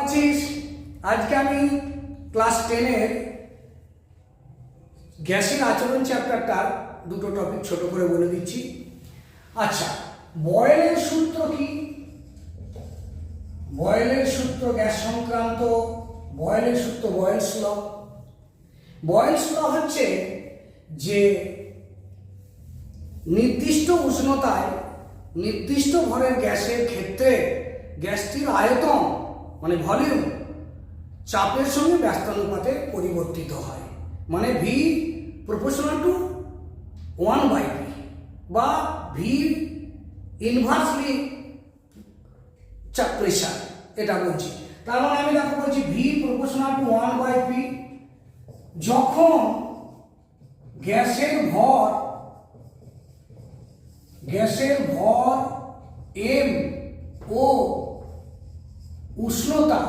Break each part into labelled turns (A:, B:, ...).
A: আছিস? আজকে আমি ক্লাস টেনের গ্যাসের আচরণ চ্যাপ্টারটার দুটো টপিক ছোট করে বলে দিচ্ছি। আচ্ছা বয়েলের সূত্র কি? বয়েলের সূত্র গ্যাস সংক্রান্ত, বয়েলের সূত্র বয়েলস ল। বয়েলস ল হচ্ছে যে নির্দিষ্ট উষ্ণতায় নির্দিষ্ট ভরের গ্যাসের ক্ষেত্রে গ্যাসটির আয়তন মানে ভলিউম চাপের সঙ্গে ব্যস্তানুপাতে পরিবর্তিত হয়। মানে V proportional to one by P বা ভি ইনভার্সলি চাপ প্রেশার এটা বলছি। তার মানে আমি দেখো বলছি V proportional to one by P যখন গ্যাসের ভর গ্যাসের ভর এম ও উষ্ণতা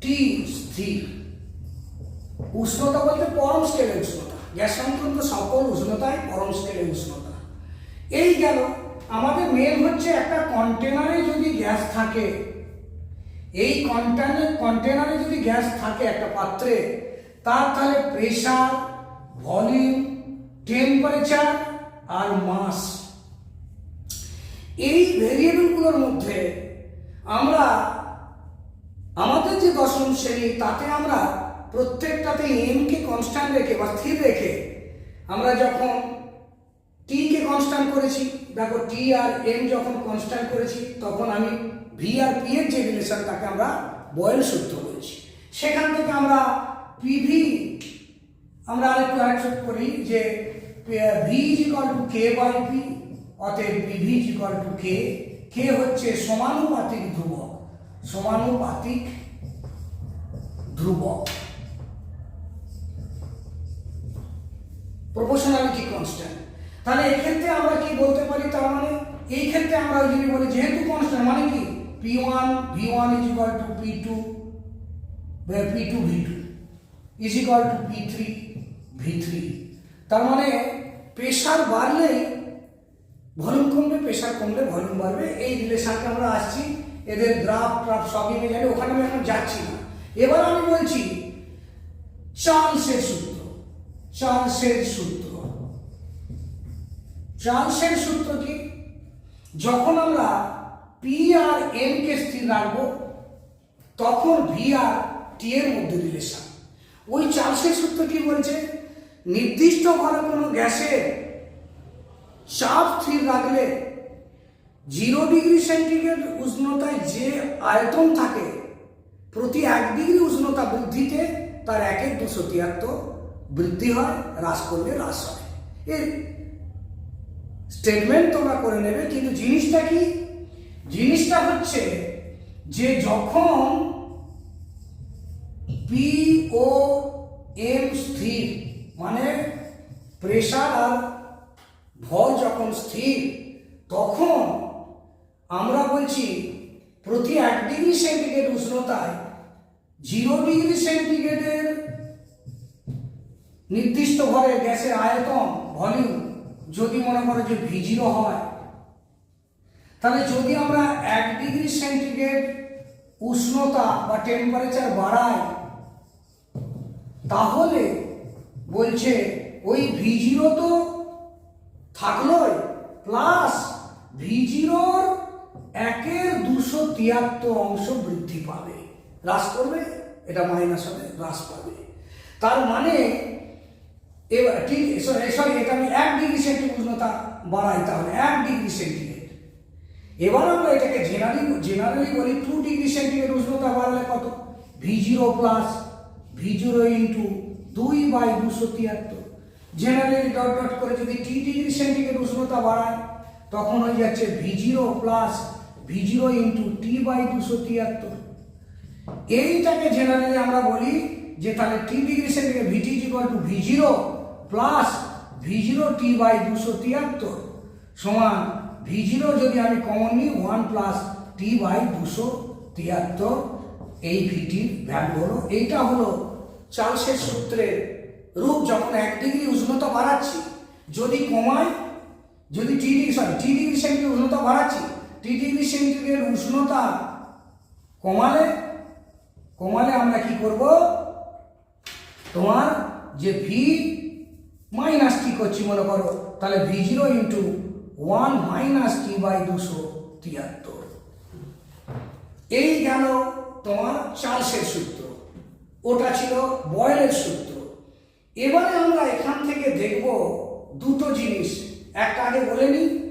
A: টি স্থির। উষ্ণতা বলতে পরম স্কেলে উষ্ণতা। গ্যাস সংক্রান্ত সকল উষ্ণতায় পরম স্কেলে উষ্ণতা। এই গেল, আমাদের মেন হচ্ছে একটা কন্টেনারে যদি গ্যাস থাকে। এই কন্টেনার কন্টেনারে যদি গ্যাস থাকে একটা পাত্রে, তার তাহলে প্রেশার ভলিউম টেম্পারেচার আর মাস এই ভেরিয়েবলগুলোর মধ্যে আমরা আমাদের যে দশম শ্রেণি, তাতে আমরা প্রত্যেকটাতে এম কে কনস্ট্যান্ট রেখে বা স্থির রেখে আমরা যখন টি কে কনস্ট্যান্ট করেছি, দেখো টি আর এম যখন কনস্ট্যান্ট করেছি, তখন আমি ভি আর পি এর যে রিলেশন তাকে আমরা বয়েল সূত্র বলেছি। সেখান থেকে আমরা পিভি আমরা আরেকটু আরেকটু করি যে V is equal to K by P অতএব PV is equal to K K হচ্ছে সমানুপাতিক ধ্রুবক। সমানুপাতিক ধ্রুবক প্রপোর্শনালিটি কনস্ট্যান্ট তাহলে এক্ষেত্রে আমরা কি বলতে পারি তার মানে এই ক্ষেত্রে আমরা যদি বলি যেহেতু কনস্ট্যান্ট মানে কি P one V one is equal to P two P two V two is equal to P three V three তার মানে প্রেশার বাড়লেই ভলিউম কমবে প্রেশার কমলে ভলিউম বাড়বে এই রিলেশনকে আমরা আসছি এদের গ্রাফ ট্রাফ সবই মিলে জানি ওখানে আমি এখন যাচ্ছি না। এবার আমি বলছি চান্সের সূত্র, চার্লসের সূত্র। চার্লসের সূত্র কি? যখন আমরা পি আর এম কে স্থির রাখব, তখন ভি আর টি এর মধ্যে রিলেশন ওই চার্লসের সূত্র কি বলছে? নির্দিষ্ট ভাবে কোনো গ্যাসের চাপ স্থির রাখলে জিরো ডিগ্রি সেন্টিগ্রেড উষ্ণতায় যে আয়তন থাকে, প্রতি এক ডিগ্রি উষ্ণতা বৃদ্ধিতে তার একের দুশো তিয়াত্তর বৃদ্ধি হয়, হ্রাস করলে হ্রাস হয়। এর স্টেটমেন্ট তোমরা করে নেবে, কিন্তু জিনিসটা কি? জিনিসটা হচ্ছে যে যখন পি ও এম স্থির মানে প্রেশার আর ভর যখন স্থির, তখন আমরা বলছি, প্রতি এক ডিগ্রি সেন্টিগ্রেড উষ্ণতায় জিরো ডিগ্রি সেন্টিগ্রেডের নির্দিষ্ট ঘরে গ্যাসের আয়তন, ভলিউম যদি মনে করো যে ভিজিরো হয়, তাহলে যদি আমরা এক ডিগ্রি সেন্টিগ্রেড উষ্ণতা বা টেম্পারেচার বাড়াই, তাহলে বলছে ওই ভিজিরো তো থাকলোই প্লাস ভিজিরোর একের দুশো তিয়াত্তর অংশ বৃদ্ধি পাবে। হ্রাস করবে, এটা মাইনাস হবে, হ্রাস পাবে। তার মানে এবার ঠিক সরি এটা আমি এক ডিগ্রি সেন্টিগ্রেড উষ্ণতা বাড়াই তাহলে, এক ডিগ্রি সেন্টিগ্রেড এবার আমরা এটাকে জেনারেলি জেনারেলি বলি টু ডিগ্রি সেন্টিগ্রেড উষ্ণতা বাড়ালে কত? V zero plus V zero into দুই বাই দুশো তিয়াত্তর। জেনারেলি ডট ডট করে যদি টি ডিগ্রি সেন্টিগ্রেড উষ্ণতা বাড়ায়, তখন হয়ে যাচ্ছে V zero plus V zero into T by দুশো তিয়াত্তর। এইটাকে জেনারেলি আমরা বলি যে তাহলে T degree centigrade VT equal to V zero plus V zero T by দুশো তিয়াত্তর সমান ভি জিরো যদি আমি কমন নিই ওয়ান প্লাস টি বাই দুশো তিয়াত্তর, এই ভিটির ভ্যালু হলো এইটা হলো চার্লসের সূত্রের রূপ যখন এক ডিগ্রি উষ্ণতা বাড়াচ্ছি, যদি কমায় যদি T degree sorry T degree centigrade উষ্ণতা বাড়াচ্ছি টি ডিগ্রি সেন্টিগ্রেড উষ্ণতা কমালে কমালে আমরা কি করব? তোমার যে ভি মাইনাস টি করছি, মনে করো, তাহলে V zero into one minus t by দুশো তিয়াত্তর। এই গেল তোমার চার্লসের সূত্র। ওটা ছিল বয়েলের সূত্র। এবারে আমরা এখান থেকে দেখব দুটো জিনিস। একটা আগে বলে নিই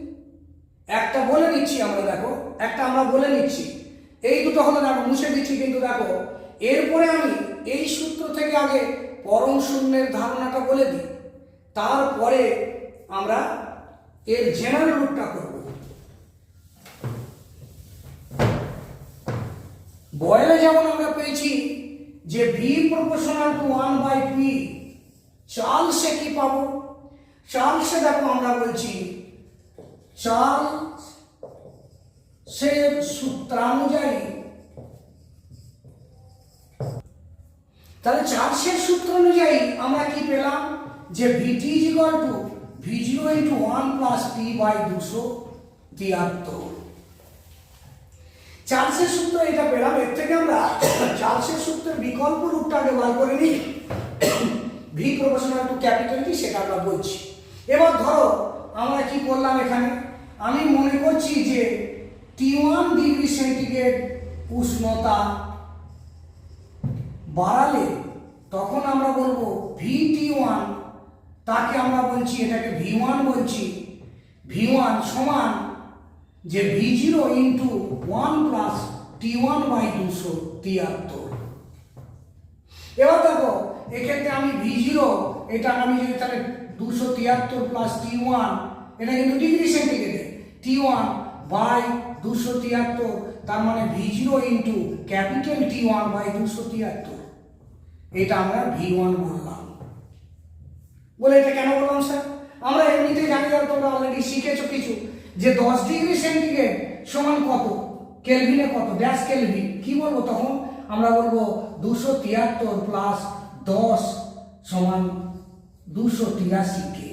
A: একটা বলে নিচ্ছি আমরা, দেখো, একটা আমরা বলে নিচ্ছি। এই দুটো হলো, দেখো, মুছে দিচ্ছি কিন্তু, দেখো, এরপরে আমি এই সূত্র থেকে আগে পরম শূন্যের ধারণাটা বলে দিই। তারপরে আমরা এর জেনারেল রূপটা করব। বয়েলে যেমন আমরা পেয়েছি যে V proportional to one by P চার্লসে কি পাবো? চার্লসে দেখো, আমরা বলছি চার্লস সে সূত্রানুযায়ী। তাহলে চার্লসের সূত্র অনুযায়ী আমরা কি পেলাম? যে Vt is equal to V zero into one plus t by দুশো তিয়াত্তর। চার্লসের সূত্র এটা পেলাম, এর থেকে আমরা চার্লসের সূত্রের বিকল্প রূপটা বার করে নিই। V proportional to capital T সেটা আমরা বলছি। এবার ধরো, আমরা কি করলাম এখানে? আমি মনে করছি যে টি ওয়ান ডিগ্রি সেন্টিগ্রেড উষ্ণতা বাড়ালে তখন আমরা বলব ভি টি ওয়ান তাকে আমরা বলছি, এটাকে ভি ওয়ান বলছি। ভি ওয়ান সমান যে V zero into one plus t one by দুশো তিয়াত্তর। এবার দেখো, এক্ষেত্রে আমি ভি জিরো এটা আমি যদি তাহলে দুশো তিয়াত্তর প্লাস টি ওয়ান এটা কিন্তু ডিগ্রি সেন্টিগ্রেডে টি ওয়ান বাই দুশো তিয়াত্তর, তার মানে V zero into capital T one by দুশো তিয়াত্তর। এটা আমরা ভি ওয়ান বললাম। বলে এটা কেন বললাম, স্যার? আমরা এমনিতে জানি আর তোমরা অলরেডি শিখেছো কিছু। যে দশ ডিগ্রি সেন্টিগ্রেড সমান কত? কেলভিনে কত? ড্যাশ কেলভিন কি বলব তখন? আমরা বলব দুশো তিয়াত্তর প্লাস দশ সমান দুশো তিরাশি কে।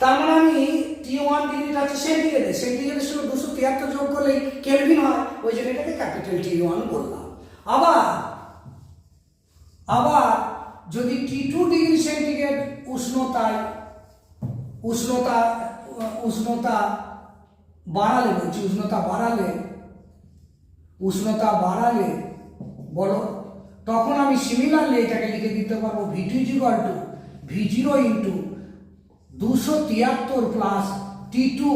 A: তার মানে আমি টি ওয়ান ডিগ্রিটা হচ্ছে সেন্টিগ্রেডে সেন্টিগ্রেডের সঙ্গে দুশো তিয়াত্তর যোগ করলে কেলভিন হয়, ওই জন্য এটাকে ক্যাপিটাল টি ওয়ান বললাম। আবার আবার যদি টি টু ডিগ্রি সেন্টিগ্রেড উষ্ণতায়, উষ্ণতা উষ্ণতা বাড়ালে, বলছি উষ্ণতা বাড়ালে উষ্ণতা বাড়ালে, বলো, তখন আমি সিমিলারলি এটাকে লিখে দিতে পারব V two is equal to V zero into দুশো তিয়াত্তর প্লাস টি টু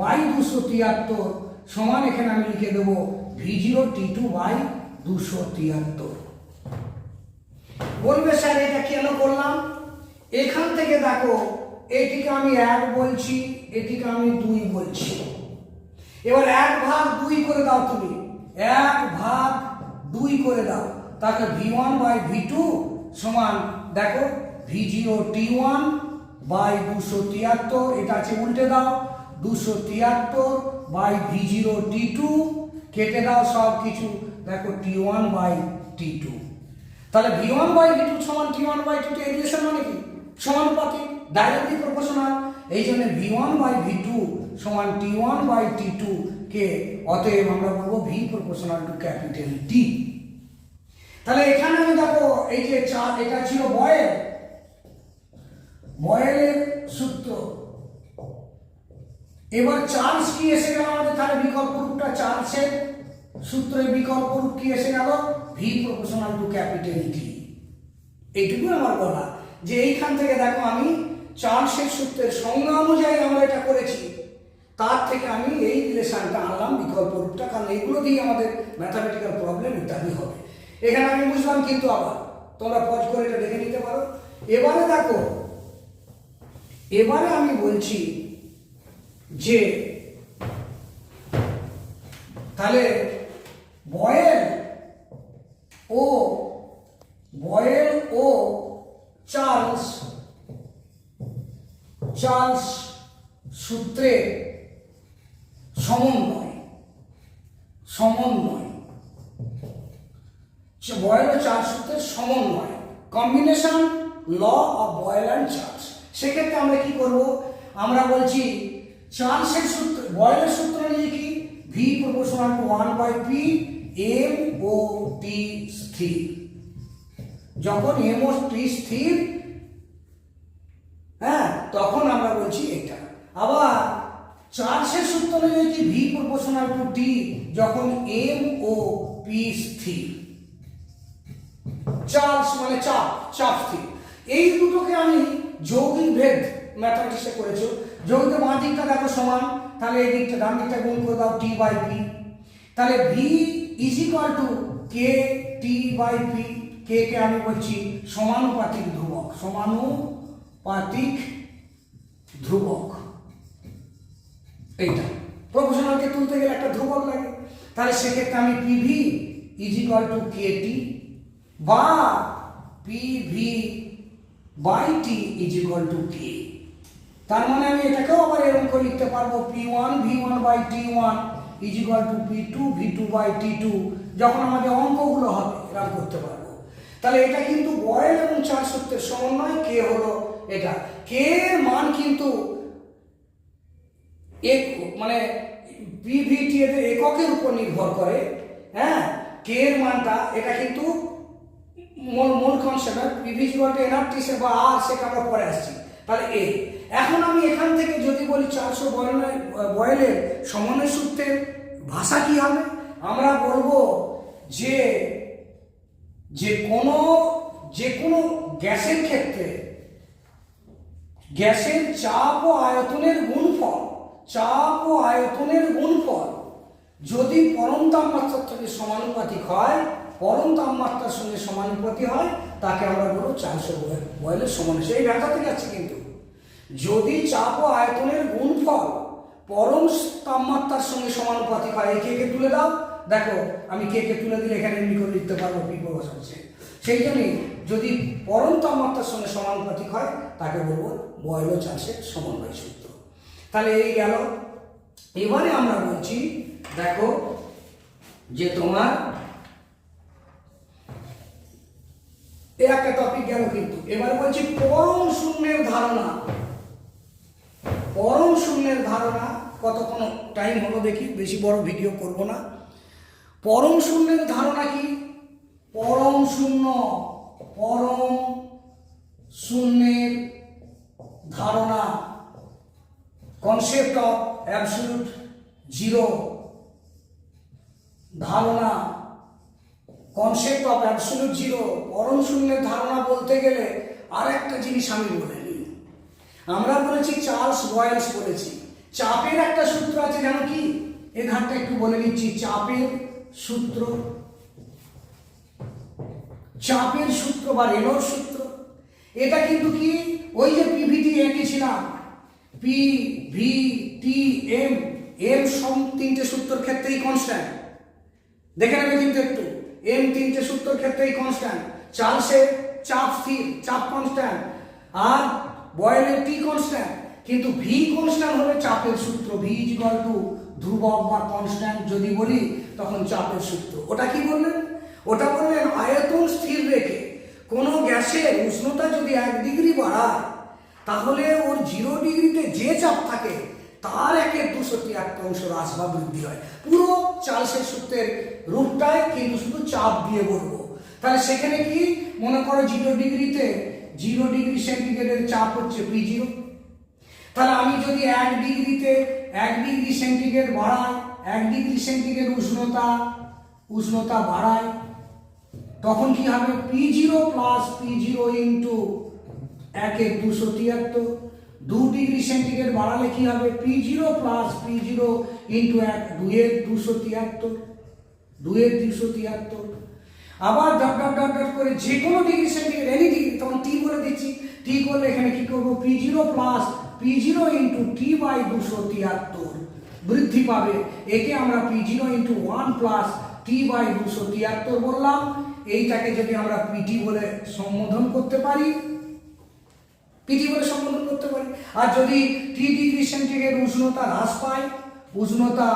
A: বাই দুশো তিয়াত্তর সমান এখানে আমি লিখে দেবো V zero t two by দুশো তিয়াত্তর। বলবে স্যার, এটা কেন করলাম? এখান থেকে দেখো, এটিকে আমি এক বলছি, এটিকে আমি দুই বলছি। এবার এক ভাগ দুই করে দাও তুমি। এক ভাগ দুই করে দাও। তাকে V one by V two সমান, দেখো V zero t one by দুশো তিয়াত্তর, এটা আছে উল্টে দাও। দুশো তিয়াত্তর by V zero t two, কেটে দাও সব কিছু দেখো t one by t two. তাহলে V one by V two সমান t one by t two এই রিলেশন মানে কি? সমানুপাতিক ডাইরেক্টলি প্রপোর্শনাল এই জন্য V one by V two সমান t one by t two কে অতএব আমরা বলব V proportional to capital T তাহলে এখানে আমি দেখো, এই যে চার, এটা ছিল বয়েল। বয়েলের সূত্র। এবার চার্জ কি এসে গেল আমাদের? তাহলে বিকল্প রূপটা চার্জের সূত্রের বিকল্প রূপ কি এসে গেল? V proportional to capital T এইটুকু আমার বলা যে এইখান থেকে দেখো আমি চার্লসের সূত্রের সংজ্ঞা অনুযায়ী আমরা এটা করেছি। তার থেকে আমি এই রিলেশনটা আনলাম, বিকল্প রূপটা, কারণ এইগুলো দিয়ে আমাদের ম্যাথামেটিক্যাল প্রবলেম ইত্যাদি হবে। এখানে আমি বুঝলাম কিন্তু আবার, তোমরা পজ করে এটা দেখে নিতে পারো। এবারে দেখো এবারে আমি বলছি যে, তাহলে বয়েল ও বয়েল ও চার্লস চার্লস সূত্রে সমন্বয় সমন্বয়। বয়েল ও চার্লস সূত্রের সমন্বয়। Combination law of Boyle and Charles সেক্ষেত্রে আমরা কি করব? আমরা বলছি, চার্লসের সূত্র, বয়েলের সূত্র নিয়ে কি? V proportional to one by P M O T স্থির। যখন এম ও টি স্থির হ্যাঁ তখন আমরা বলছি এটা। আবার চার্লসের সূত্র অনুযায়ী কি? ভি প্রপোর্শনাল টু টি যখন এম ও পি স্থির। চার্লস মানে চাপ চাপ স্থির। এই দুটোকে আমি যৌগিক ভেদ ম্যাথামেটিক্সে করেছ। যৌগিক বাঁ দিকটা দেখো সমান, তাহলে এই দিকটা, ডান দিকটা গুণ করে দাও টি বাই পি তাহলে V is equal to K T by P K কে আমি বলছি সমানুপাতিক ধ্রুবক সমানুপাতিক ধ্রুবক। এইটা। প্রফেশনালকে তুলতে গেলে একটা ধ্রুবক লাগে। তাহলে সেক্ষেত্রে আমি PV is equal to K T বা PV by T is equal to K তার মানে আমি এটাকেও আবার এরকম করে লিখতে পারব P one V one by T one is equal to P two V two by T two যখন আমাদের অঙ্কগুলো হবে, এরকম করতে পারব। তাহলে এটা কিন্তু বয়েল এবং চার সূত্রের সমন্বয় কে হলো এটা। কে মান কিন্তু এক মানে পিভিটি এদের এককের উপর নির্ভর করে হ্যাঁ? কে এর মানটা, এটা কিন্তু মূল মূল কনসেপ্ট পিভিজি বলতে এনআরটি সে বা আর সেটা আমরা পরে আসছি, তাহলে এ এখন আমি এখান থেকে যদি বলি চারশো বয়লের বয়েলের সমন্বয় সূত্রের ভাষা কি হবে? আমরা বলব যে যে কোনো যে কোনো গ্যাসের ক্ষেত্রে গ্যাসের চাপ ও আয়তনের গুণফল, চাপ ও আয়তনের গুণফল যদি পরম তাপমাত্রার থেকে সমানুপাতিক হয় পরম তাপমাত্রার সঙ্গে সমানুপাতি হয়, তাকে আমরা বলব চারশো বয়েলের সমান। সেই ব্যাখ্যাতে যাচ্ছে কিন্তু। যদি চাপ ও আয়তনের গুণফল পরম তাপমাত্রার সঙ্গে সমানুপাতিক হয় এই কেকে তুলে দাও? দেখো, আমি কেকে তুলে দিলে এখানে করে লিখতে পারব বিপদ বসাচ্ছে সেই জন্যই যদি পরম তাপমাত্রার সঙ্গে সমানুপাতিক হয়, তাকে বলব বয়ল চাষের সমন্বয় সূত্র। তাহলে এই গেল। এবারে আমরা বলছি, দেখো, যে তোমার একটা টপিক গেল কিন্তু। এবার বলছি পরম শূন্যের ধারণা। পরম শূন্যের ধারণা, কতক্ষণ টাইম হলো দেখি, বেশি বড় ভিডিও করব না। পরম শূন্যের ধারণা কি? পরম শূন্য, পরম শূন্যের ধারণা। কনসেপ্ট অফ অ্যাবসলিউট জিরো ধারণা। কনসেপ্ট অফ অ্যাবসলিউট জিরো, পরম শূন্যের ধারণা বলতে গেলে আর একটা জিনিস আমি বলে নিই আমরা বলেছি চার্লস বয়েলস বলেছি। চাপের একটা সূত্র আছে, জানো কি? এ ধারটা একটু বলে নিচ্ছি চাপের সূত্র। চাপের সূত্র বা রেনোর সূত্র। এটা কিন্তু কি? ওই যে পিভিটি এঁকেছিলাম P V T M M সম তিনটে সূত্রের ক্ষেত্রেই কনস্ট্যান্ট দেখে নেবে কিন্তু একটু। এম তিনটে সূত্রের ক্ষেত্রেই কনস্ট্যান্ট চার্লসের চাপ স্থির, চাপ কনস্ট্যান্ট আর বয়েলের টি কনস্ট্যান্ট কিন্তু ভি কনস্ট্যান্ট হলে চাপের সূত্র ভি ইজ ইকুয়াল টু ধ্রুবক বা কনস্ট্যান্ট যদি বলি, তখন চাপের সূত্র। ওটা কি বললেন? ওটা বললেন আয়তন স্থির রেখে কোনো গ্যাসের উষ্ণতা যদি এক ডিগ্রি বাড়ায়, তাহলে ওর জিরো ডিগ্রিতে যে চাপ থাকে তার একের দুশো তিয়াত্তর অংশ বা বৃদ্ধি হয়। পুরো চার্লসের সূত্রের রূপটায় কিন্তু শুধু চাপ দিয়ে বলব তাহলে সেখানে কি? মনে করো জিরো ডিগ্রিতে, জিরো ডিগ্রি সেন্টিগ্রেডের চাপ হচ্ছে পি জিরো। তাহলে আমি যদি এক ডিগ্রিতে, এক ডিগ্রি সেন্টিগ্রেড বাড়াই, এক ডিগ্রি সেন্টিগ্রেড উষ্ণতা উষ্ণতা বাড়াই, তখন কি হবে? P zero plus P zero into একের দুশো তিয়াত্তর। দু ডিগ্রি সেন্টিগ্রেড বাড়ালে কি হবে? P zero plus P zero into এক দুয়ের দুশো তিয়াত্তর। দুয়ের দুশো তিয়াত্তর। আবার ডট ডট ডট ডট করে যে কোনো ডিগ্রি সেন্টিগ্রেড এনি ডিগ্রি তখন টি বলে দিচ্ছি। টি করলে এখানে কি করব? P zero plus P zero into t by দুশো তিয়াত্তর বৃদ্ধি পাবে। একে আমরা P zero into one plus t by দুশো তিয়াত্তর বললাম। এইটাকে যদি আমরা পিটি বলে সম্বোধন করতে পারি পিটি বলে সম্বোধন করতে পারি। আর যদি টি ডিগ্রি সেন্টিগ্রেড উষ্ণতা হ্রাস পায়, উষ্ণতা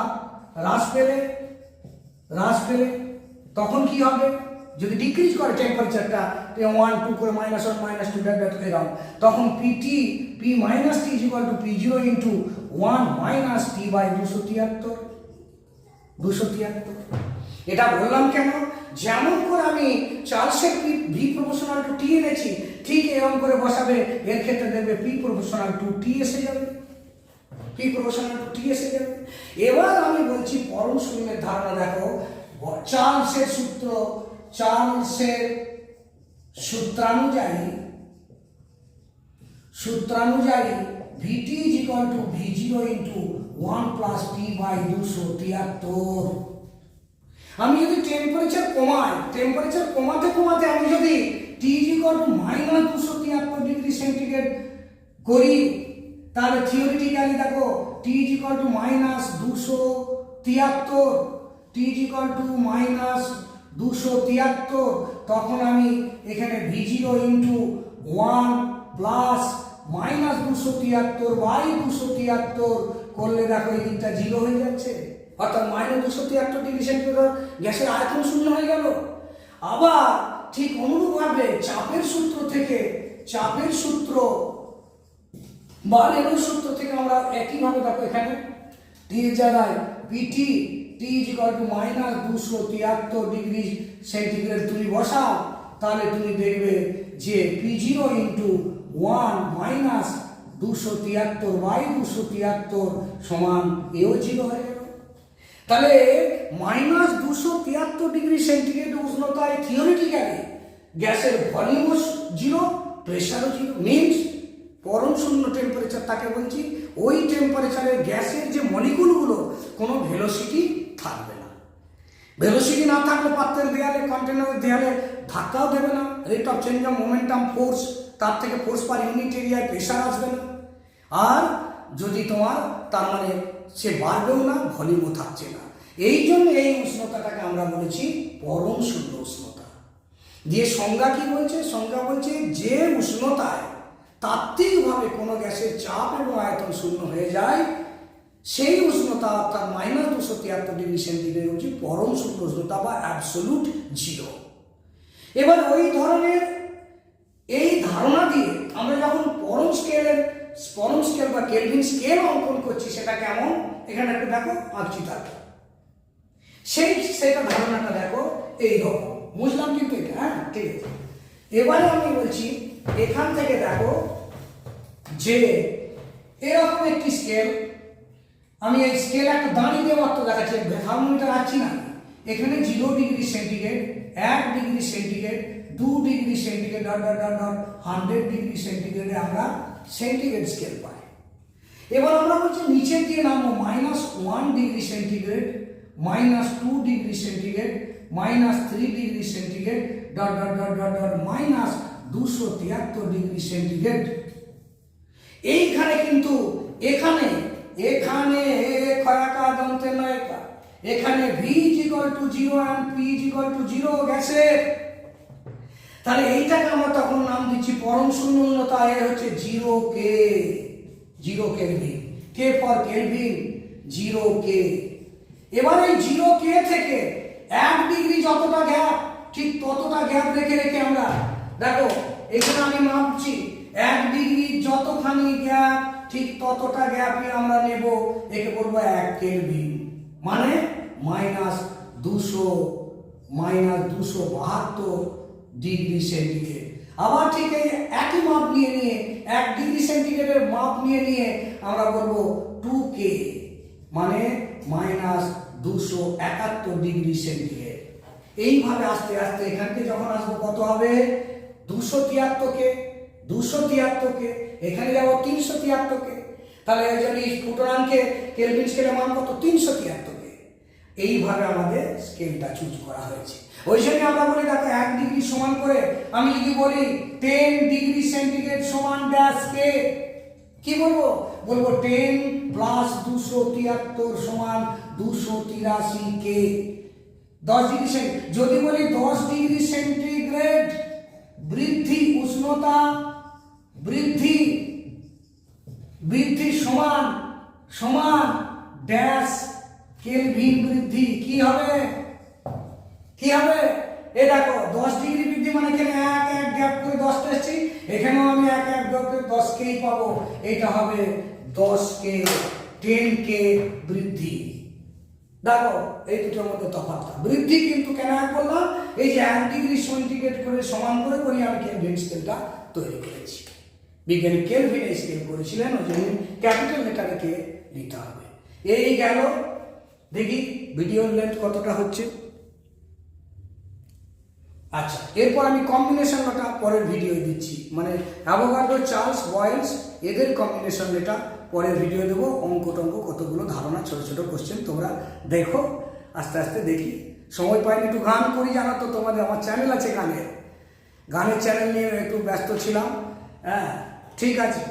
A: হ্রাস পেলে হ্রাস পেলে তখন কি হবে? যদি ডিক্রিজ করে টেম্পারেচারটা ওয়ান টু করে minus one minus two dot dot এরকম তখন Pt P minus t equal to P zero into one minus t by দুশো তিয়াত্তর। দুশো তিয়াত্তর। এটা বললাম কেন? যেমন করে আমি চার্লসের ভি প্রফেশনাল টু টি এনেছি, ঠিক এরকম করে বসাবে, এর ক্ষেত্রে দেখবে পি প্রফেশনাল টু টি এসে যাবে। পি প্রফেশনাল টু টি এসে যাবে। এবার আমি বলছি, পরম শূন্যের ধারণা দেখো চার্লসের সূত্র চার্লসের সূত্রানুযায়ী সূত্রানুযায়ী Vt is equal to V zero into one plus t by দুশো তিয়াত্তর। আমি যদি টেম্পারেচার কমাই টেম্পারেচার কমাতে কমাতে আমি যদি t is equal to minus দুশো তিয়াত্তর ডিগ্রি সেন্টিগ্রেড করি, তাহলে থিওরিটিক্যালি দেখো t is equal to minus দুশো তিয়াত্তর t is equal to minus দুশো তিয়াত্তর, তখন আমি এখানে V zero into one plus minus দুশো তিয়াত্তর বাই দুশো তিয়াত্তর করলে দেখো এই দিকটা জিরো হয়ে যাচ্ছে। অর্থাৎ মাইনাস দুশো তিয়াত্তর ডিগ্রি সেন্টিগ্রেড গ্যাসের আয়তন শূন্য হয়ে গেল। আবার ঠিক অনুরূপভাবে চাপের সূত্র থেকে চাপের সূত্র বা রেণুর সূত্র থেকে আমরা একইভাবে দেখো এখানে। টি জায়গায় Pt t is to minus দুশো তিয়াত্তর ডিগ্রি সেন্টিগ্রেড তুমি বসাও, তাহলে তুমি দেখবে যে P zero into one minus দুশো তিয়াত্তর বাই দুশো তিয়াত্তর সমান এও জিরো হয়ে তাহলে মাইনাস দুশো তিয়াত্তর ডিগ্রি সেন্টিগ্রেড উষ্ণতায় থিওরিটিক্যালি গ্যাসের ভলিউমও জিরো প্রেশারও জিরো মিনস পরম শূন্য টেম্পারেচার তাকে বলছি, ওই টেম্পারেচারের গ্যাসের যে মলিকুলগুলো কোনো ভেলোসিটি থাকবে না। ভেলোসিটি না থাকলে পাত্রের দেয়ালে কন্টেনারের দেয়ালে ধাক্কাও দেবে না। Rate of change of momentum force তার থেকে ফোর্স পার ইউনিট এরিয়ায় প্রেশার আসবে না। আর যদি তোমার, তার মানে সে বাড়বেও না ভলিউমও থাকছে না। এই জন্য এই উষ্ণতাটাকে আমরা বলেছি পরম শূন্য উষ্ণতা। দিয়ে সংজ্ঞা কি বলছে? সংজ্ঞা বলছে যে উষ্ণতায় তাত্ত্বিকভাবে কোনো গ্যাসের চাপ এবং আয়তন শূন্য হয়ে যায়, সেই উষ্ণতা অর্থাৎ মাইনাস দুশো তিয়াত্তর ডিগ্রি সেন্টিগ্রেড হচ্ছে পরম শূন্য উষ্ণতা বা অ্যাবসোলুট জিরো এবার ওই ধরনের এই ধারণা দিয়ে আমরা যখন পরম স্কেলের পরম স্কেল বা কেলভিন স্কেল অঙ্কন করছি, সেটা কেমন? এখানে একটা দেখো আঁকছি তাকে সেই সেটা ধারণাটা দেখো, এই রকম বুঝলাম কিন্তু এটা হ্যাঁ? ঠিক আছে। এবারে আমি বলছি, এখান থেকে দেখো যে এরকম একটি স্কেল আমি এই স্কেল একটা দাঁড়িয়ে দিয়ে মাত্র দেখাচ্ছি। থার্মোমিটার আছি না। এখানে জিরো ডিগ্রি সেন্টিগ্রেড এক ডিগ্রি সেন্টিগ্রেড দু degree centigrade dot dot dot dot hundred degree সেন্টিগ্রেডে আমরা সেন্টিগ্রেড স্কেল পাই। এবার আমরা বলছি নিচের দিয়ে নামবো minus one degree centigrade minus two degree centigrade minus three degree centigrade dot dot dot dot dot minus দুশো তিয়াত্তর ডিগ্রি সেন্টিগ্রেড এইখানে কিন্তু এখানে এখানে খয়াকা দন্তে নয়কা এখানে V equal to zero and P equal to zero গ্যাসের তাহলে এইটাকে আমরা তখন নাম দিচ্ছি পরম শূন্য উন্নতা এ হচ্ছে zero K zero kelvin K for kelvin zero K. এবার এই জিরো কে থেকে এক ডিগ্রি যতটা গ্যাপ, ঠিক ততটা গ্যাপ রেখে রেখে আমরা, দেখো, এখানে আমি মাপছি, এক ডিগ্রি যতখানি গ্যাপ, ঠিক ততটা গ্যাপে আমরা নেব, একে বলব এক কেলভিন মানে মাইনাস দুশো মাইনাস দুশো বাহাত্তর ডিগ্রি সেন্টিগ্রেড। আবার ঠিক এই একই মাপ নিয়ে নিয়ে এক ডিগ্রি সেন্টিগ্রেডের মাপ নিয়ে নিয়ে আমরা বলব টু কে মানে মাইনাস দুশো একাত্তর ডিগ্রি সেন্টিগ্রেড। এইভাবে আস্তে আস্তে এখান থেকে যখন আসব, কত হবে? দুশো তিয়াত্তরকে দুশো তিয়াত্তরকে এখানে যাব তিনশো তিয়াত্তরকে তাহলে জন্য ফুটনানকে কেলভিন স্কেলের মান কত? তিনশো তিয়াত্তরকে এইভাবে আমাদের স্কেলটা চুজ করা হয়েছে। ওই জন্য আমরা বলি, দেখো, এক ডিগ্রি সমান করে আমি যদি বলি টেন ডিগ্রি সেন্টিগ্রেড সমান ড্যাশ কে কি বলব? বলব টেন প্লাস দুশো তিয়াত্তর সমান দুশো তিরাশি কে দশ ডিগ্রি যদি বলি দশ ডিগ্রি সেন্টিগ্রেড বৃদ্ধি উষ্ণতা, বৃদ্ধি বৃদ্ধি সমান সমান ড্যাশ কেলভিন বৃদ্ধি, কি হবে? কি হবে? এ দেখো, দশ ডিগ্রি বৃদ্ধি মানে এখানে এক এক গ্যাপ করে দশটা এসছি। এখানেও আমি এক এক গ্যাপ করে দশ কেই পাবো। এটা হবে দশ কে টেন কে বৃদ্ধি। দেখো, এই দুটোর মধ্যে তফাৎটা। বৃদ্ধি কিন্তু কেন এক বললাম? এই যে এক ডিগ্রি সেন্টিগ্রেড করে সমান করে করি, আমি কেলভিন স্কেলটা তৈরি করেছি। বিজ্ঞানী কেলভিন স্কেল করেছিলেন, ওই জন্য ক্যাপিটাল লেটারে কে নিতে হবে। এই গেল দেখি ভিডিওর লেন্থ কতটা হচ্ছে। আচ্ছা এরপর আমি কম্বিনেশন লটা পরের ভিডিও দিচ্ছি। মানে অ্যাভোগাড্রো চার্লস বয়েলস এদের কম্বিনেশন লেটা পরের ভিডিও দেবো। অঙ্ক টঙ্ক, কতগুলো ধারণা, ছোট ছোট কোশ্চেন তোমরা দেখো। আস্তে আস্তে দেখি। সময় পাইনি, একটু গান করি জানা তো তোমাদের, আমার চ্যানেল আছে গানের। গানের চ্যানেল নিয়ে একটু ব্যস্ত ছিলাম। হ্যাঁ ঠিক আছে।